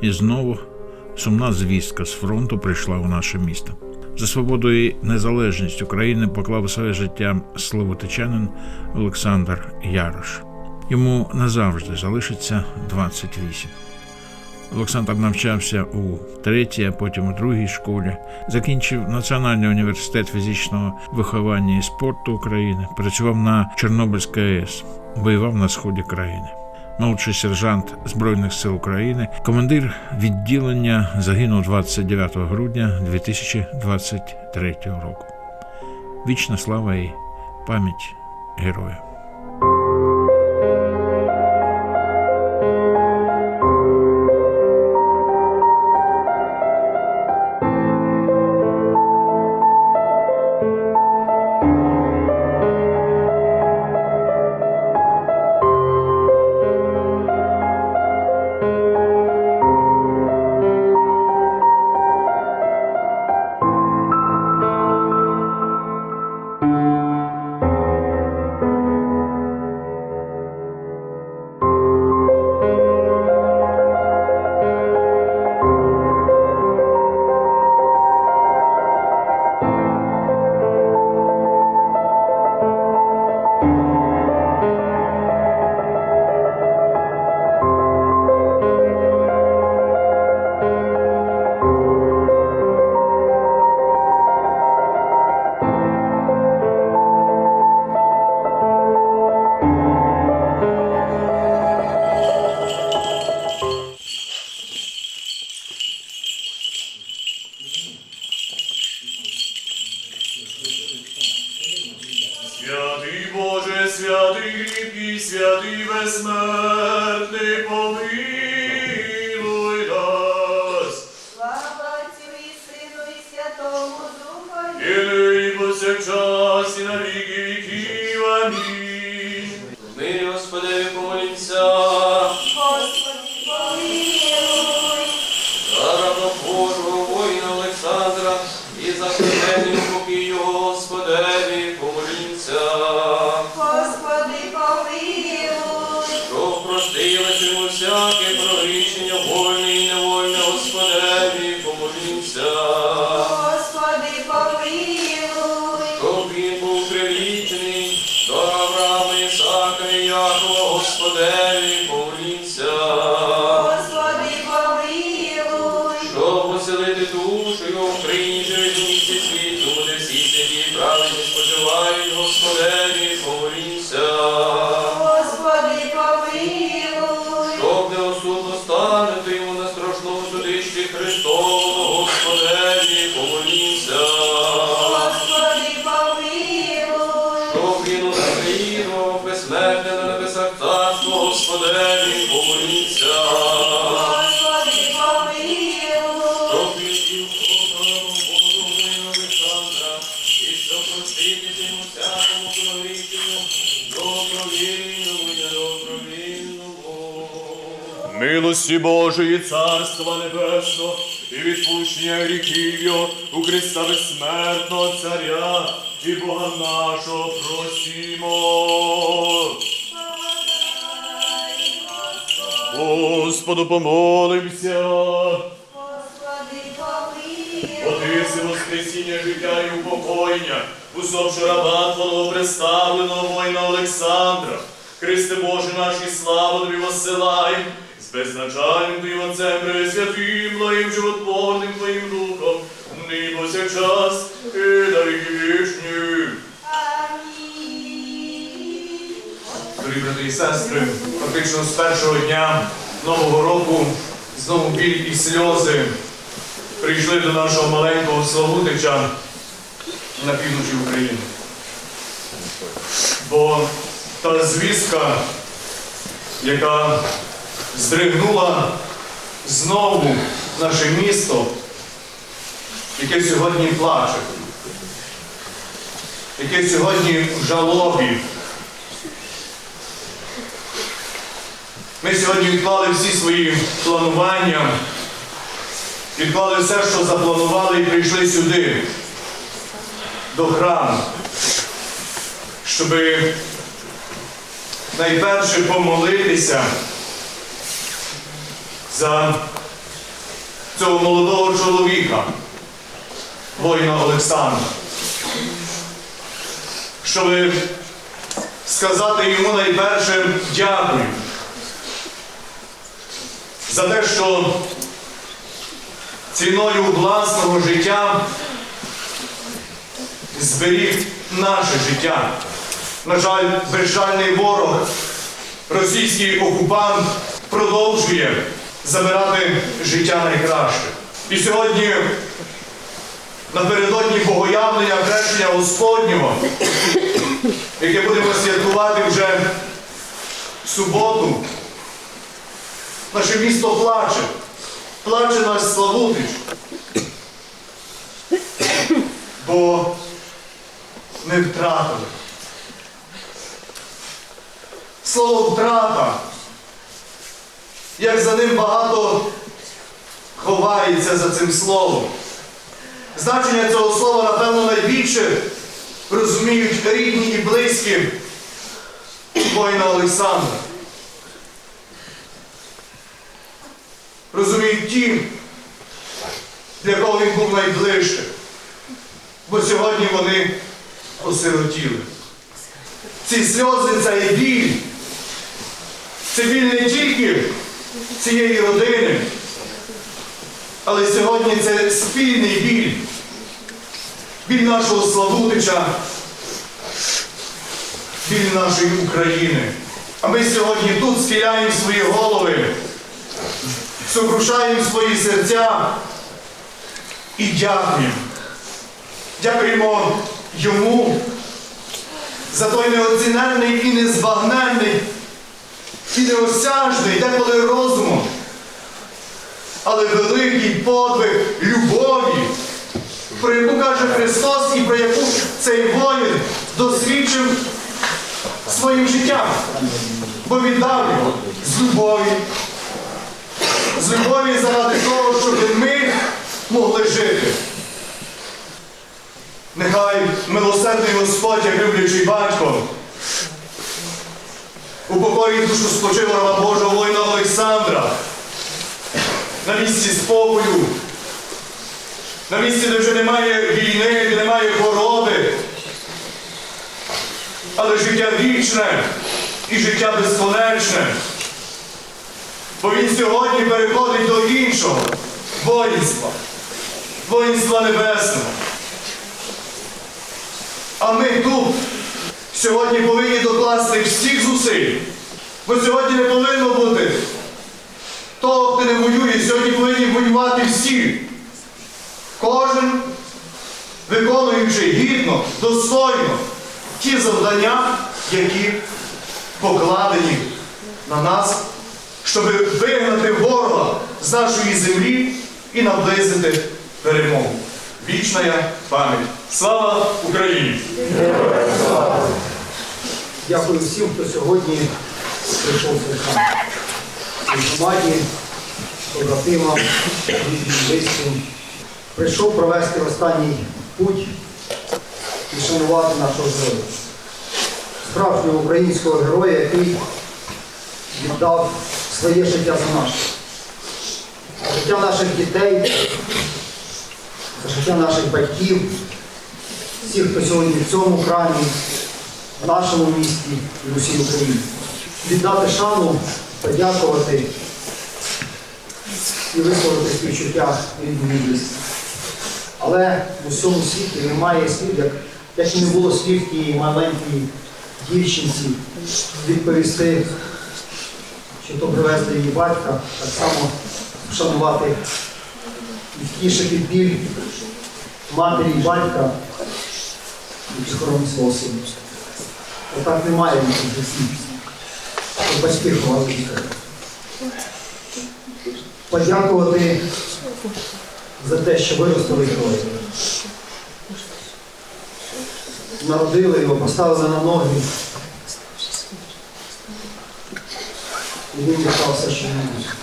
І знову сумна звістка з фронту прийшла у наше місто. За свободу і незалежність України поклав своє життя словотичанин Олександр Ярош. Йому назавжди залишиться 28. Олександр навчався у третій, а потім у другій школі, закінчив Національний університет фізичного виховання і спорту України, працював на Чорнобильській АЕС, воював на сході країни. Молодший сержант Збройних сил України, командир відділення загинув 29 грудня 2023 року. Вічна слава і пам'ять героя. Повсякчас, і Ісака Господеві. Господи, помилуй. Щоб він Богу Олександра, і щоб проститися йому всякому прогрішенню, добровільному і недобровільному. Милості Божої, Царства Небесного і відпущення гріхів Його у Христа безсмертного Царя і Бога нашого просімо. Господу помолимся. Господи, помилуй. Отиси воскресіння життя і упокоєння, усопши раба Твого представленого воїна Олександра. Христе Боже наш і славу Тобі воссилаєм, з беззначальним Твоїм Отцем Пресвятим, благим животворним Твоїм Духом, нині повсякчас і віки вічні. Дорогі брати і сестри, фактично з першого дня Нового року знову біль і сльози прийшли до нашого маленького Славутича на півночі України. Бо та звістка, яка здригнула знову наше місто, яке сьогодні плаче, яке сьогодні в жалобі. Ми сьогодні відклали всі свої планування, відклали все, що запланували, і прийшли сюди, до храму, щоб найперше помолитися за цього молодого чоловіка, воїна Олександра, щоб сказати йому найперше дякую за те, що ціною власного життя зберіг наше життя. На жаль, безжальний ворог, російський окупант продовжує забирати життя найкраще. І сьогодні, напередодні богоявлення хрещення Господнього, яке будемо святкувати вже в суботу, наше місто плаче, плаче наш Славутич. Бо ми втратили. Слово втрата, як за ним багато ховається за цим словом. Значення цього слова, напевно, найбільше розуміють рідні і близькі воїна Олександра. Розуміють ті, для кого він був найближче. Бо сьогодні вони осиротіли. Ці сльози це біль. Це біль не тільки цієї родини, але сьогодні це спільний біль. Біль нашого Славутича, біль нашої України. А ми сьогодні тут схиляємо свої голови, сокрушаємо свої серця і дякуємо. Дякуємо йому за той неоціненний і незбагненний, і неосяжний, деколи розумом, але великий подвиг любові, про яку каже Христос і про яку цей воїн досвідчив своїм життям, бо віддав його з любові, з любові заради того, щоб ми могли жити. Нехай милосердний Господь, як люблячий батько, упокоїть душу спочила раба Божого воїна Олександра на місці спокою, на місці, де вже немає війни, де немає хвороби, але життя вічне і життя безконечне. Бо він сьогодні переходить до іншого воїнства, воїнства небесного. А ми тут сьогодні повинні докласти всіх зусиль. Бо сьогодні не повинно бути того, хто не воює, сьогодні повинні воювати всі. Кожен виконуючи гідно, достойно ті завдання, які покладені на нас, щоб вигнати ворога з нашої землі і наблизити перемогу. Вічна пам'ять. Слава Україні! Дякую всім, хто сьогодні прийшов в. Цій громаді, побратимам, близьким. Прийшов провести останній путь і шанувати нашого героя. Справжнього українського героя, який віддав своє життя за наше. Життя наших дітей, життя наших батьків, всіх, хто сьогодні в цьому храмі, в нашому місті і в усій Україні. Віддати шану, подякувати і висловити співчуття близькі. Але в усьому світі немає слів, як, як і не було слів тієї маленькій дівчинці відповісти, чи то привезти її батька, так само вшанувати і втішити біль матері і батька і психоронити свого сина. Отак немає. Щоб батьки ховали. Подякувати за те, що виростили героя. Народили його, поставили на ноги. І віддав все, що міг.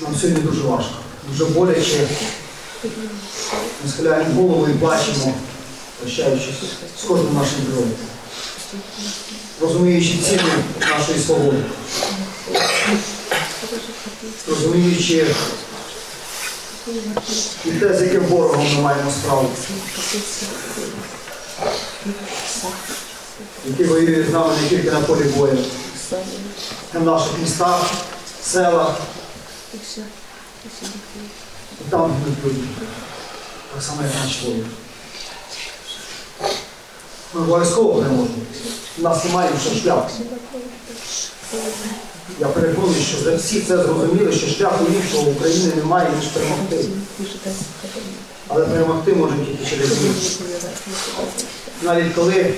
Нам сьогодні дуже важко, дуже боляче. Ми схиляємо голову і плачемо, прощаючись з кожним нашим героєм. Розуміючи ціну нашої свободи. розуміючи і те, з яким ворогом ми маємо справу, який воює з нами не тільки на полі бою, а в наших містах, селах, і там люди. Так само, як наші воїни. Ми обов'язково переможемо. У нас немає іншого шляху. Я переконаний, що всі це зрозуміли, що шляху іншого в Україні немає, ніж перемогти. Але перемогти можемо тільки через війну. Навіть коли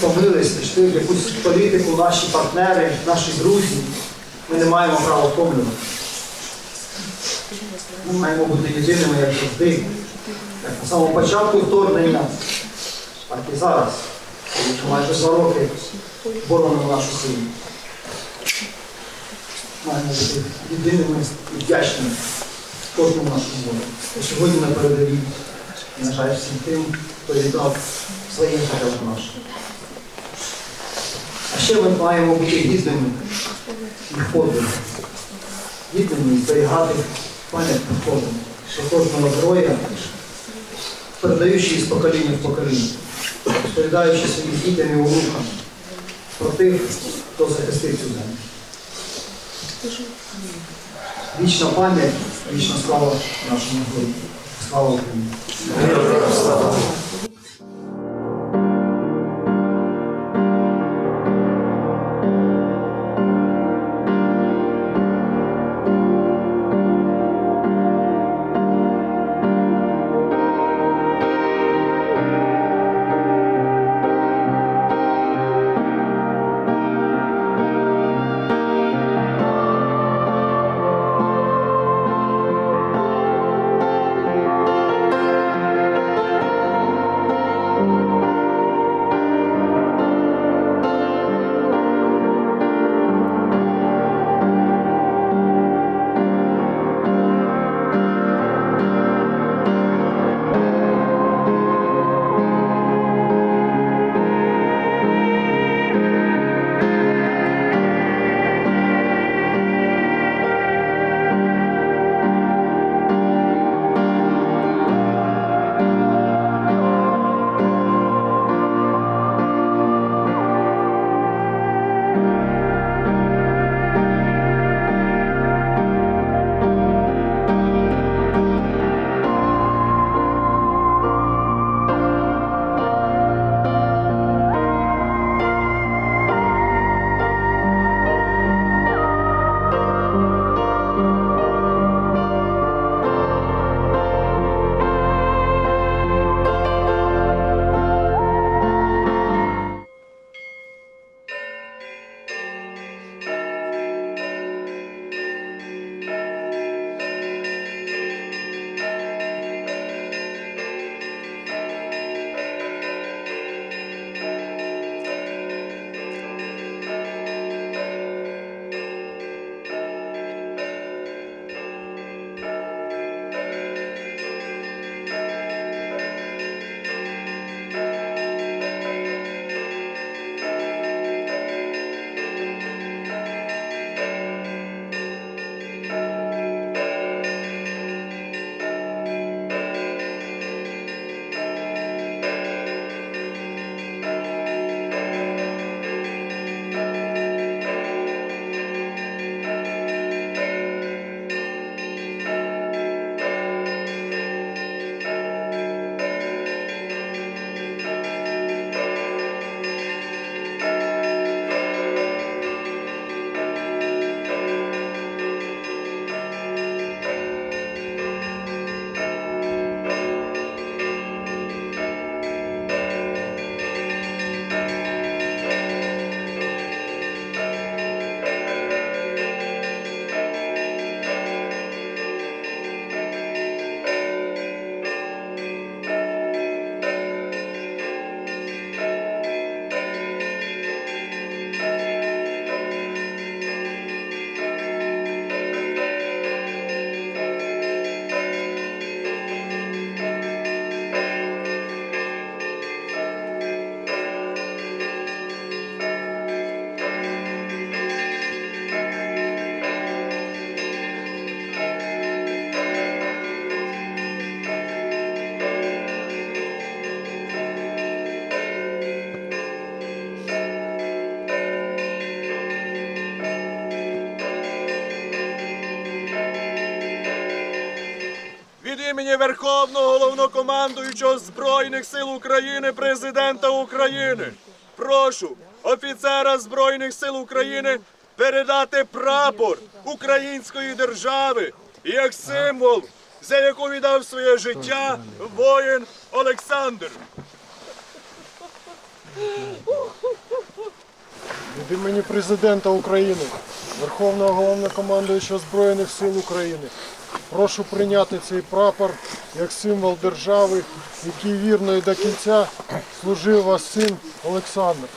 помились, пішли в якусь політику, наші партнери, наші друзі, ми не маємо права втомлювати. Ми маємо бути єдиними, як завжди, як на самому початку вторгнення, так і зараз, тому що майже два роки боронимо нашу силу. Маємо бути єдиними і вдячними кожному нашому ворогу. І сьогодні передовій, і, на жаль, всім тим, хто віддав своїм життям нашим. Ще ми маємо бути гідними подвигу. Гідними зберігати пам'ять кожного, про кожного героя, передаючи з покоління в покоління, розповідаючи своїм дітям і онукам про тих, хто захистив цю землю. Вічна пам'ять, вічна слава нашому герою. Слава Україні! Імені Верховного головнокомандуючого Збройних сил України, президента України, прошу офіцера Збройних сил України передати прапор української держави як символ, за яку віддав своє життя воїн Олександр. Від імені президента України, Верховного головнокомандуючого Збройних сил України. Прошу прийняти цей прапор як символ держави, який вірно і до кінця служив вас син Олександр.